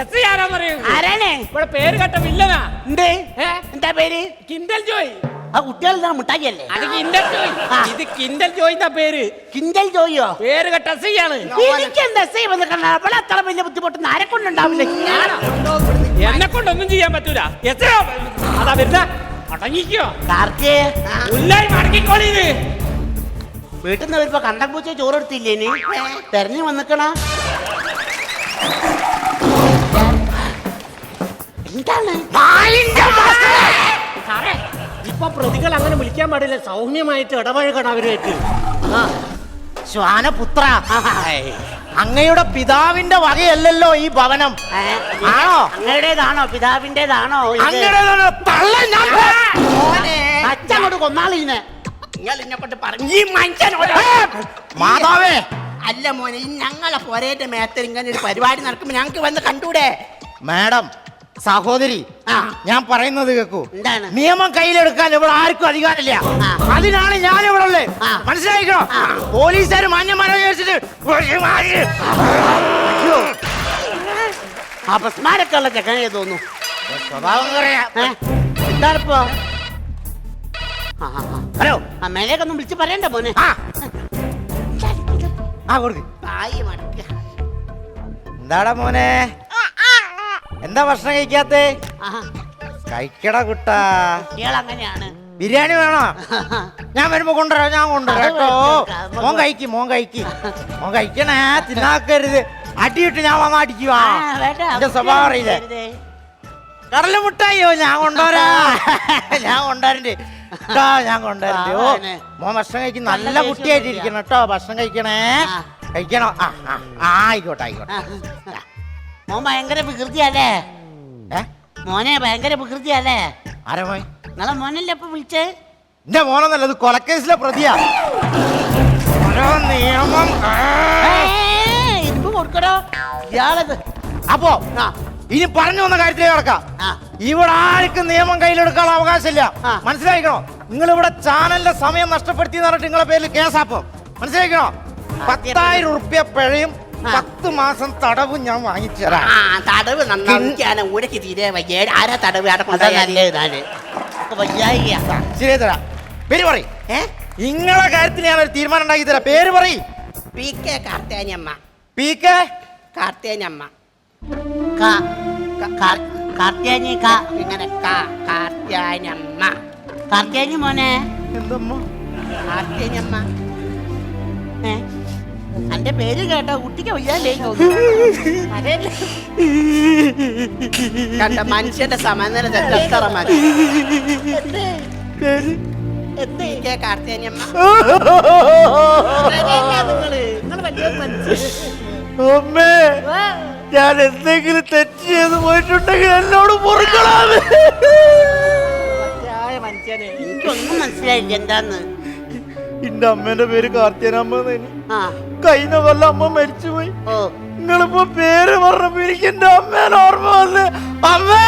S ആരാ പറയൂ? ആരാണ്? ഇവിടെ പേര് കേട്ട വില്ലനാ. ഉണ്ട് എന്താ പേര്? കിൻഡൽ ജോയ്. ആ കുട്ടികളുടെ മുട്ടായി അല്ലേ അത് കിൻഡൽ ജോയ്. ഇത് കിൻഡൽ ജോയിന്റെ പേര്. ജോയിയോ? പേര് കേട്ട എനിക്ക് എന്താ വന്ന് കണ്ടാ? അവിടെ അത്ര വലിയ ബുദ്ധിമുട്ടൊന്നും ആരെ കൊണ്ടുണ്ടാവില്ല. എന്നെ കൊണ്ടൊന്നും ചെയ്യാൻ പറ്റൂല. എത്ര അതാ വരുന്ന. അടങ്ങിക്കോ. കാർക്കേ ഉല്ലായി വീട്ടിൽ നിന്ന് വരുമ്പോ കണ്ടം പൂച്ച ചോറ് എടുത്തില്ലേ നീ തെരഞ്ഞു വന്നിക്കണ? എന്താണ്? സാറേ ഇപ്പൊ പ്രതികൾ അങ്ങനെ വിളിക്കാൻ പാടില്ല. സൗമ്യമായിട്ട് ഇടപഴകണം അവരുമായിട്ട്. ആ ശ്വാനപുത്ര. അങ്ങയുടെ പിതാവിന്റെ വകയല്ലല്ലോ ഈ ഭവനം. ആണോ? അങ്ങയുടേതാണോ? പിതാവിന്റേതാണോ ഇത്? അങ്ങയുടെ തള്ള ഞാൻ അച്ഛനോട് കൊന്നാളിനെ. നിങ്ങൾ കൊണ്ട് പറഞ്ഞു ഈ മനുഷ്യനോട് മാതാവേ. അല്ല മോനെ ഈ ഞങ്ങളെ പോരേറ്റ മേത്തിൽ ഇങ്ങനെ ഒരു പരിപാടി നടക്കുമ്പോ ഞങ്ങൾക്ക് വന്ന് കണ്ടൂടെ? മാഡം സഹോദരി ആ. ഞാൻ പറയുന്നത് കേക്കൂ. എന്താണ്? നിയമം കയ്യിലെടുക്കാൻ ഇവിടെ ആർക്കും അധികാരമില്ല. അതിനാണ് ഞാൻ ഇവിടെ ഉള്ളത്. മനസ്സിലായിക്കോ. പോലീസുകാർ മാന്യന്മാരെ വിചാരിച്ചിട്ട് അപസ്മാരൊക്കെ ഉള്ള ചെക്കനെ തോന്നുന്നു. സ്വഭാവം? എന്താണിപ്പോ? ആ. ഹലോ. ആ മേലേക്കൊന്നും വിളിച്ച് പറയണ്ട മോനെ. ആ. കൊടുക്ക്. എന്താടാ മോനെ? എന്താ ഭക്ഷണം കഴിക്കാത്തേ? കഴിക്കട കുട്ട. ഇയാൾ അങ്ങനെയാണ് ബിരിയാണി വേണോ? ഞാൻ വരുമ്പോ കൊണ്ടുവരാം ഞാൻ കൊണ്ടുവരാം കേട്ടോ. മോൻ കഴിക്കും മോൻ കഴിക്കും. മോൻ കഴിക്കണേ തിന്നാക്കരുത്. അടിയിട്ട് ഞാൻ വന്ന് അടിക്കുവാ. എന്റെ സ്വഭാവം അറിയില്ലേ? കടല മുട്ടായോ? ഞാൻ കൊണ്ടുവരാ. ഞാൻ കൊണ്ടുവരണ്ട്. കേട്ടോ ഞാൻ കൊണ്ടുവരണ്ട്. ഓ മോൻ ഭക്ഷണം കഴിക്കും നല്ല കുട്ടിയായിട്ടിരിക്കണം കേട്ടോ. ഭക്ഷണം കഴിക്കണേ. കഴിക്കണോ? ആ ആ, ആയിക്കോട്ടെ ആയിക്കോട്ടെ. മോൻ ഭയങ്കര വികൃതിയല്ലേ? ഏ? മോനെ ഭയങ്കര വികൃതിയല്ലേ? ആരാ പോയി നിങ്ങളെ മോനല്ലേ ഇപ്പൊ വിളിച്ചേ? എന്റെ മോനൊന്നല്ല ഇത് കൊലക്കേസിലെ പ്രതിയാ. ഓരോ നിയമം ആ. ഇരുമ്പ് കൊടുക്കടോ. ഇയാളത്. അപ്പോ ആ ഇനി പറഞ്ഞു വന്ന കാര്യത്തിലേക്ക് കിടക്കാം. ആ. ഇവിടെ ആർക്കും നിയമം കയ്യിലെടുക്കാനുള്ള അവകാശമില്ല? ആ. മനസ്സിലായിക്കണോ? നിങ്ങൾ ഇവിടെ ചാനലിന്റെ സമയം നഷ്ടപ്പെടുത്തി എന്ന് പറഞ്ഞിട്ട് നിങ്ങളെ പേരിൽ കേസാപ്പം മനസ്സിലായിക്കണോ? പത്തായിരം ഉറുപ്യ പിഴയും. പത്ത് മാസം തടവ് ഞാൻ വാങ്ങിച്ചു തരാം ആ തടവ് നന്നാണ് ഊരക്ക് തീരെ വയ്യ. ആരാ തടവ്? അവിടെ അതാ കൊണ്ടുപോയാ നല്ലത് നാല് വയ്യായിക. ശരിയായി തരാം. പേര് പറയും. ഏ? നിങ്ങളെ കാര്യത്തിൽ ഞാൻ ഒരു തീരുമാനം ഉണ്ടാക്കി തരാം. പേര് പറയും. പി കെ കാർത്തേനമ്മ പി കെ? കാർത്തേനമ്മ കാർത്തിയാനി ഇങ്ങനെ കാ കാർത്തേനമ്മ മോനെ. എന്തമ്മ? കാർത്തേനമ്മ ഏ? എന്റെ പേര് കേട്ടോ കുട്ടിക്ക് വയ്യാലേ കണ്ട മനുഷ്യന്റെ സമനില മതി കാർത്തേനമ്മ. അമ്മേ ഞാൻ എന്തെങ്കിലും തെറ്റ് ചെയ്ത് പോയിട്ടുണ്ടെങ്കിൽ എന്നോട് പൊറുക്കളാണ് എനിക്കൊന്നും മനസ്സിലായില്ല എന്താന്ന്. എന്റെ അമ്മേന്റെ പേര് കാർത്തിയനമ്മ ആ. കഴിഞ്ഞ കൊല്ലം അമ്മ മരിച്ചുപോയി. നിങ്ങളിപ്പോ പേര് പറഞ്ഞപ്പോ എനിക്ക് എന്റെ അമ്മേനെ ഓർമ്മ വന്ന്. അമ്മേ!